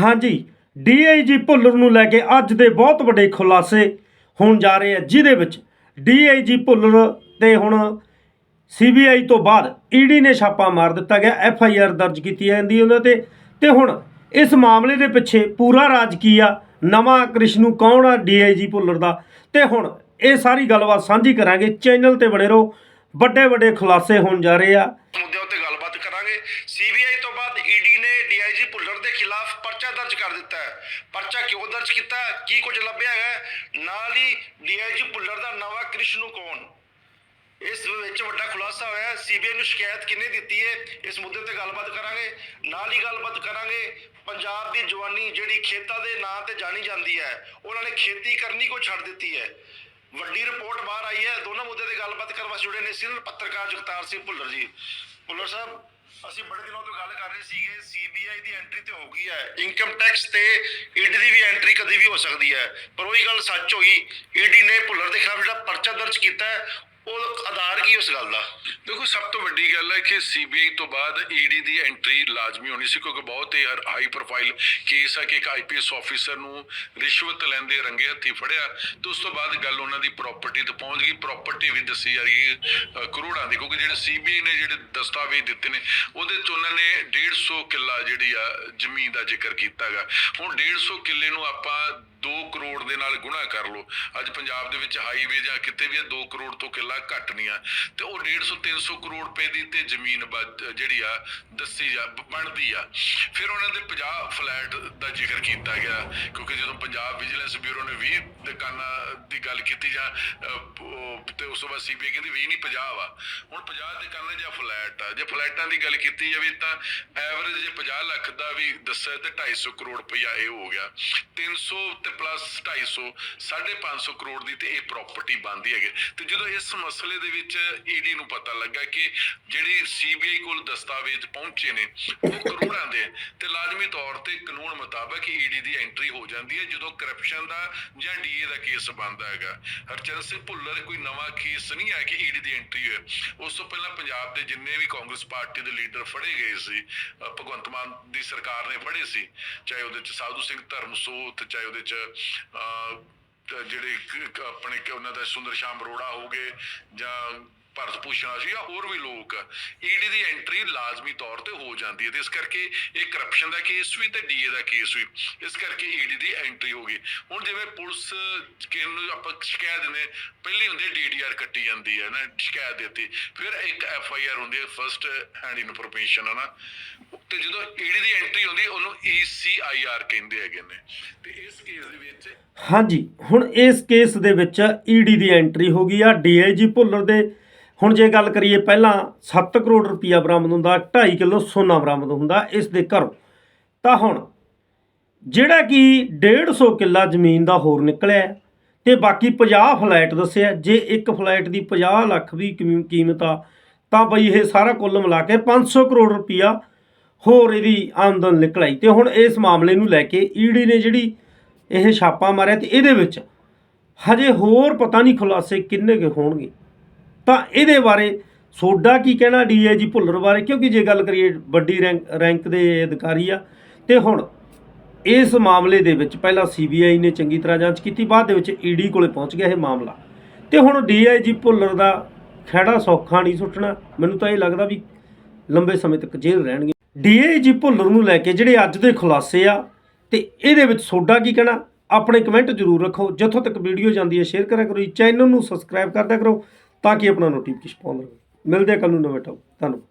ਹਾਂਜੀ ਡੀਆਈਜੀ ਭੁੱਲਰ ਨੂੰ ਲੈ ਕੇ ਅੱਜ ਦੇ ਬਹੁਤ ਵੱਡੇ ਖੁਲਾਸੇ ਹੋਣ ਜਾ ਰਹੇ ਆ, ਜਿਹਦੇ ਵਿੱਚ ਡੀਆਈਜੀ ਭੁੱਲਰ ਤੇ ਹੁਣ ਸੀਬੀਆਈ ਤੋਂ ਬਾਅਦ ਈਡੀ ਨੇ ਛਾਪਾ ਮਾਰ ਦਿੱਤਾ ਗਿਆ, ਐਫ ਆਈ ਆਰ ਦਰਜ ਕੀਤੀ ਜਾਂਦੀ ਉਹਨਾਂ ਤੇ। ਤੇ ਹੁਣ ਇਸ ਮਾਮਲੇ ਦੇ ਪਿੱਛੇ ਪੂਰਾ ਰਾਜ ਕੀ ਆ? ਨਵਾਂ ਕ੍ਰਿਸ਼ਨੂ ਕੌਣ ਆ ਡੀਆਈਜੀ ਭੁੱਲਰ ਦਾ? ਤੇ ਹੁਣ ਇਹ ਸਾਰੀ ਗੱਲਬਾਤ ਸਾਂਝੀ ਕਰਾਂਗੇ। ਚੈਨਲ ਤੇ ਬਣੇ ਰਹੋ। ਵੱਡੇ ਵੱਡੇ ਖੁਲਾਸੇ ਹੋਣ ਜਾ ਰਹੇ ਆ ਮੁੱਦਿਆਂ ਉੱਤੇ ਗੱਲਬਾਤ ਕਰਾਂਗੇ ਸੀਬੀਆਈ ਤੋਂ ਬਾਅਦ ਈਡੀ ਨੇ ਡੀਆਈਜੀ ਭੁੱਲਰ ਦੇ ਖਿਲਾਫ ਪਰਚਾ ਦਰਜ ਕਰ ਦਿੱਤਾ ਹੈ। ਪਰਚਾ ਕਿਉਂ ਦਰਜ ਕੀਤਾ ਕੀ ਕੁਝ ਲੱਭਿਆ ਹੈ? ਨਾਲ ਹੀ ਡੀਆਈਜੀ ਭੁੱਲਰ ਦਾ ਨਵਾਂ ਕ੍ਰਿਸ਼ਨੂ ਕੌਣ? ਇਸ ਵਿੱਚ ਵੱਡਾ ਖੁਲਾਸਾ ਹੋਇਆ ਸੀਬੀਆਈ ਨੂੰ ਸ਼ਿਕਾਇਤ ਕਿਹਨੇ ਦਿੱਤੀ ਹੈ? ਇਸ ਮੁੱਦੇ ਤੇ ਗੱਲਬਾਤ ਕਰਾਂਗੇ। ਨਾਲ ਹੀ ਗੱਲਬਾਤ ਕਰਾਂਗੇ। ਪੰਜਾਬ ਦੀ ਜਵਾਨੀ ਜਿਹੜੀ ਖੇਤਾਂ ਦੇ ਨਾਂ ਤੇ ਜਾਣੀ ਜਾਂਦੀ ਹੈ, ਉਹਨਾਂ ਨੇ ਖੇਤੀ ਕਰਨੀ ਕੋ ਛੱਡ ਦਿੱਤੀ ਹੈ। ਵੱਡੀ ਰਿਪੋਰਟ ਬਾਹਰ ਆਈ ਹੈ। ਦੋਨਾਂ ਮੁੱਦੇ ਤੇ ਗੱਲਬਾਤ ਕਰਨ ਵਾਸਤੇ ਜੁੜੇ ਨੇ ਸੀਨੀਅਰ ਪੱਤਰਕਾਰ ਜਗਤਾਰ ਸਿੰਘ ਭੁੱਲਰ ਜੀ। ਭੁੱਲਰ ਸਾਹਿਬ ਅਸੀਂ ਬੜੇ ਦਿਨਾਂ ਤੋਂ ਗੱਲ ਕਰ ਰਹੇ ਸੀਗੇ ਸੀਬੀਆਈ ਦੀ ਐਂਟਰੀ ਤੇ ਹੋ ਗਈ ਹੈ। ਇਨਕਮ ਟੈਕਸ ਤੇ ਈਡੀ ਦੀ ਵੀ ਐਂਟਰੀ ਕਦੀ ਵੀ ਹੋ ਸਕਦੀ ਹੈ। ਪਰ ਉਹੀ ਗੱਲ ਸੱਚ ਹੋਈ ਈਡੀ ਨੇ ਭੁੱਲਰ ਦੇ ਖਿਲਾਫ ਜਿਹੜਾ ਪਰਚਾ ਦਰਜ ਕੀਤਾ ਉਹ ਆਧਾਰ ਕੀ ਉਸ ਗੱਲ ਦਾ? ਦੇਖੋ, ਸਭ ਤੋਂ ਵੱਡੀ ਗੱਲ ਹੈ ਕਿ ਸੀਬੀਆਈ ਤੋਂ ਬਾਅਦ ਈਡੀ ਦੀ ਐਂਟਰੀ ਲਾਜ਼ਮੀ ਹੋਣੀ ਸੀ ਕਿਉਂਕਿ ਬਹੁਤ ਹੀ ਹਾਈ ਪ੍ਰੋਫਾਈਲ ਕੇਸ ਹੈ ਕਿ ਇੱਕ ਆਈਪੀਐਸ ਆਫੀਸਰ ਨੂੰ ਰਿਸ਼ਵਤ ਲੈਂਦੇ ਰੰਗੇ ਹੱਥੀ ਫੜਿਆ ਤੇ ਉਸ ਤੋਂ ਬਾਅਦ ਗੱਲ ਉਹਨਾਂ ਦੀ ਪ੍ਰਾਪਰਟੀ ਤੇ ਪਹੁੰਚ ਗਈ। ਪ੍ਰਾਪਰਟੀ ਵੀ ਦੱਸੀ ਜਾ ਰਹੀ ਹੈ ਕਰੋੜਾਂ ਦੀ ਕਿਉਂਕਿ ਜਿਹੜੇ ਸੀਬੀਆਈ ਨੇ ਜਿਹੜੇ ਦਸਤਾਵੇਜ਼ ਦਿੱਤੇ ਨੇ, ਉਹਦੇ ਚ ਉਹਨਾਂ ਨੇ 150 ਕਿੱਲਾ ਜਿਹੜੀ ਆ ਜ਼ਮੀਨ ਦਾ ਜ਼ਿਕਰ ਕੀਤਾਗਾ। ਹੁਣ 150 ਕਿੱਲੇ ਨੂੰ ਆਪਾਂ 2 ਕਰੋੜ ਦੇ ਨਾਲ ਗੁਣਾ ਕਰ ਲਓ। ਅੱਜ ਪੰਜਾਬ ਦੇ ਵਿੱਚ ਹਾਈਵੇ ਜਾਂ ਕਿਤੇ ਵੀ 2 ਕਰੋੜ ਤੋਂ ਕਿੱਲਾ ਘੱਟ ਨਹੀਂ ਆ। ਤੇ ਉਹ 150 300 ਕਰੋੜ ਰੁਪਏ ਦੀ ਤੇ ਜ਼ਮੀਨ ਜਿਹੜੀ ਆ ਦੱਸੀ ਜਾ ਬਣਦੀ ਆ। ਫਿਰ ਉਹਨਾਂ ਦੇ 50 ਫਲੈਟ ਦਾ ਜ਼ਿਕਰ ਕੀਤਾ ਗਿਆ। ਕਿਉਂਕਿ ਜਦੋਂ ਪੰਜਾਬ ਵਿਜੀਲੈਂਸ ਬਿਊਰੋ ਨੇ 20 ਦੁਕਾਨਾਂ ਦੀ ਗੱਲ ਕੀਤੀ ਜਾਂ ਅਹ, ਤੇ ਉਸ ਤੋਂ ਬਾਅਦ ਸੀਬੀਆਈ ਕਹਿੰਦੀ 20 ਨਹੀਂ 50 ਵਾ। ਹੁਣ 50 ਦੁਕਾਨਾਂ ਜਾਂ ਫਲੈਟ ਆ। ਜੇ ਫਲੈਟਾਂ ਦੀ ਗੱਲ ਕੀਤੀ ਜਾਵੇ ਤਾਂ ਐਵਰੇਜ ਜੇ 50 ਲੱਖ ਦਾ ਵੀ ਦੱਸਿਆ ਤੇ 250 ਕਰੋੜ ਰੁਪਇਆ ਇਹ ਹੋ ਗਿਆ। 300 ਤੇ ਪਲੱਸ 250 550 ਕਰੋੜ ਦੀ ਤੇ ਇਹ ਪ੍ਰਾਪਰਟੀ ਬਣਦੀ ਹੈਗੇ। ਤੇ ਜਦੋਂ ਇਸ ਮਸਲੇ ਦੇ ਵਿੱਚ ਈਡੀ ਨੂੰ ਪਤਾ ਲੱਗਾ ਕਿ ਜਿਹੜੀ ਸੀਬੀਆਈ ਕੋਲ ਦਸਤਾਵੇਜ਼ ਪਹੁੰਚੇ ਨੇ, ਉਹ ਕਰੋੜਾਂ ਦੇ ਤੇ ਕਾਨੂੰਨ ਮੁਤਾਬਕ ਈਡੀ ਦੀ ਐਂਟਰੀ ਹੋ ਜਾਂਦੀ ਹੈ ਜਦੋਂ ਕਰਪਸ਼ਨ ਦਾ ਜਾਂ ਡੀਏ ਦਾ ਕੇਸ ਬਣਦਾ ਹੈਗਾ। ਹਰਚਰਨ ਸਿੰਘ ਭੁੱਲਰ ਕੋਈ ਨਵਾਂ ਕੇਸ ਨਹੀਂ ਹੈ ਕਿ ਈਡੀ ਦੀ ਐਂਟਰੀ ਹੋਏ। ਉਸ ਤੋਂ ਪਹਿਲਾਂ ਪੰਜਾਬ ਦੇ ਜਿੰਨੇ ਵੀ ਕਾਂਗਰਸ ਪਾਰਟੀ ਦੇ ਲੀਡਰ ਫੜੇ ਗਏ ਸੀ ਭਗਵੰਤ ਮਾਨ ਦੀ ਸਰਕਾਰ ਨੇ ਫੜੇ ਸੀ ਚਾਹੇ ਉਹਦੇ ਚ ਸਾਧੂ ਸਿੰਘ ਧਰਮਸੋਤ ਚਾਹੇ ਉਹਦੇ ਚ ਅ, ਜਿਹੜੇ ਆਪਣੇ ਉਹਨਾਂ ਦਾ ਸੁੰਦਰ ਸ਼ਾਮ ਅਰੋੜਾ ਹੋਗੇ ਜਾਂ ਭਰਤ ਭੂਸ਼ਣ ਸੀ ਜਾਂ ਹੋਰ ਵੀ ਲੋਕ ਈਡੀ ਦੀ ਐਂਟਰੀ ਲਾਜ਼ਮੀ ਤੌਰ ਤੇ ਹੋ ਜਾਂਦੀ ਹੈ ਤੇ ਇਸ ਕਰਕੇ ਇਹ ਕਰਪਸ਼ਨ ਦਾ ਕੇਸ ਵੀ ਤੇ ਡੀਏ ਦਾ ਕੇਸ ਵੀ। ਇਸ ਕਰਕੇ ਈਡੀ ਦੀ ਐਂਟਰੀ ਹੋ ਗਈ। ਹੁਣ ਜਿਵੇਂ ਪੁਲਿਸ ਕਿਸੇ ਨੂੰ ਆਪਾਂ ਸ਼ਿਕਾਇਤ ਦਿੰਦੇ ਪਹਿਲੀ ਹੁੰਦੀ ਹੈ ਡੀਡੀਆਰ ਕੱਟੀ ਜਾਂਦੀ ਹੈ, ਨਾ ਸ਼ਿਕਾਇਤ ਦਿੱਤੀ। ਫਿਰ ਇੱਕ ਐਫ ਹੁੰਦੀ ਹੈ ਫਰਸਟ ਹੈਂਡ ਇਨਫੋਰਮੇਸ਼ਨ ਹੈ ਨਾ। ਤੇ ਜਦੋਂ ਈਡੀ ਦੀ ਐਂਟਰੀ ਹੁੰਦੀ ਉਹਨੂੰ ਈਸੀਆਈਆਰ ਕਹਿੰਦੇ ਹੈਗੇ ਨੇ। ਤੇ ਇਸ ਕੇਸ ਦੇ ਵਿੱਚ ਹਾਂਜੀ, ਹੁਣ ਇਸ ਕੇਸ ਦੇ ਵਿੱਚ ਈਡੀ ਦੀ ਐਂਟਰੀ ਹੋ ਗਈ ਆ ਡੀਆਈਜੀ ਭੁੱਲਰ ਦੇ ਹੁਣ ਜੇ ਗੱਲ ਕਰੀਏ ਪਹਿਲਾਂ 7 ਕਰੋੜ ਰੁਪਇਆ ਬਰਾਮਦ ਹੁੰਦਾ 2.5 ਕਿਲੋ ਸੋਨਾ ਬਰਾਮਦ ਹੁੰਦਾ ਇਸ ਦੇ ਘਰੋਂ, ਤਾਂ ਹੁਣ ਜਿਹੜਾ ਕਿ 150 ਕਿੱਲਾ ਜ਼ਮੀਨ ਦਾ ਹੋਰ ਨਿਕਲਿਆ ਹੈ ਤੇ ਬਾਕੀ 50 ਫਲੈਟ ਦੱਸਿਆ, ਜੇ ਇੱਕ ਫਲੈਟ ਦੀ 50 ਲੱਖ ਵੀ ਕੀਮਤ ਆ, ਤਾਂ ਬਈ ਇਹ ਸਾਰਾ ਕੁੱਲ ਮਿਲਾ ਕੇ 500 ਕਰੋੜ ਰੁਪਇਆ ਹੋਰ ਇਹਦੀ ਆਮਦਨ ਨਿਕਲ ਆਈ ਤੇ ਹੁਣ ਇਸ ਮਾਮਲੇ ਨੂੰ ਲੈ ਕੇ ਈਡੀ ਨੇ ਜਿਹੜੀ ਇਹ ਛਾਪਾ ਮਾਰਿਆ ਤੇ ਇਹਦੇ ਵਿੱਚ ਹਜੇ ਹੋਰ ਪਤਾ ਨਹੀਂ ਖੁਲਾਸੇ ਕਿੰਨੇ ਕੁ ਹੋਣਗੇ। ਤਾਂ ਇਹਦੇ ਬਾਰੇ ਸੋਡਾ ਕੀ ਕਹਿਣਾ ਡੀਏਜੀ ਭੁੱਲਰ ਬਾਰੇ? ਕਿਉਂਕਿ ਜੇ ਗੱਲ ਕਰੀਏ ਵੱਡੀ ਰੈਂਕ ਰੈਂਕ ਦੇ ਅਧਿਕਾਰੀ ਆ, ਤੇ ਹੁਣ ਇਸ ਮਾਮਲੇ ਦੇ ਵਿੱਚ ਪਹਿਲਾਂ ਸੀਬੀਆਈ ਨੇ ਚੰਗੀ ਤਰ੍ਹਾਂ ਜਾਂਚ ਕੀਤੀ, ਬਾਅਦ ਦੇ ਵਿੱਚ ਈਡੀ ਕੋਲੇ ਪਹੁੰਚ ਗਿਆ ਇਹ ਮਾਮਲਾ। ਤੇ ਹੁਣ ਡੀਆਈਜੀ ਭੁੱਲਰ ਦਾ ਖਹਿੜਾ ਸੌਖਾ ਨਹੀਂ ਸੁੱਟਣਾ, ਮੈਨੂੰ ਤਾਂ ਇਹ ਲੱਗਦਾ ਵੀ ਲੰਬੇ ਸਮੇਂ ਤੱਕ ਜੇਲ੍ਹ ਰਹਿਣਗੇ। ਡੀਆਈਜੀ ਭੁੱਲਰ ਨੂੰ ਲੈ ਕੇ ਜਿਹੜੇ ਅੱਜ ਦੇ ਖੁਲਾਸੇ ਆ, ਤੇ ਇਹਦੇ ਵਿੱਚ ਸੋਡਾ ਕੀ ਕਹਿਣਾ? ਆਪਣੇ ਕਮੈਂਟ ਜ਼ਰੂਰ ਰੱਖੋ। ਜਿੱਥੋਂ ਤੱਕ ਵੀਡੀਓ ਜਾਂਦੀ ਹੈ, ਸ਼ੇਅਰ ਕਰਿਆ ਕਰੋ ਚੈਨਲ ਨੂੰ ਸਬਸਕ੍ਰਾਈਬ ਕਰਦਿਆ ਕਰੋ। ਤਾਂ ਕਿ ਆਪਣਾ ਨੋਟੀਫਿਕੇਸ਼ਨ ਪਾਉਂਦੇ ਰਹੋ। ਮਿਲਦੇ ਆ ਕੱਲ ਨੂੰ ਨਵੇਂ ਟਾਪ ਧੰਨਵਾਦ।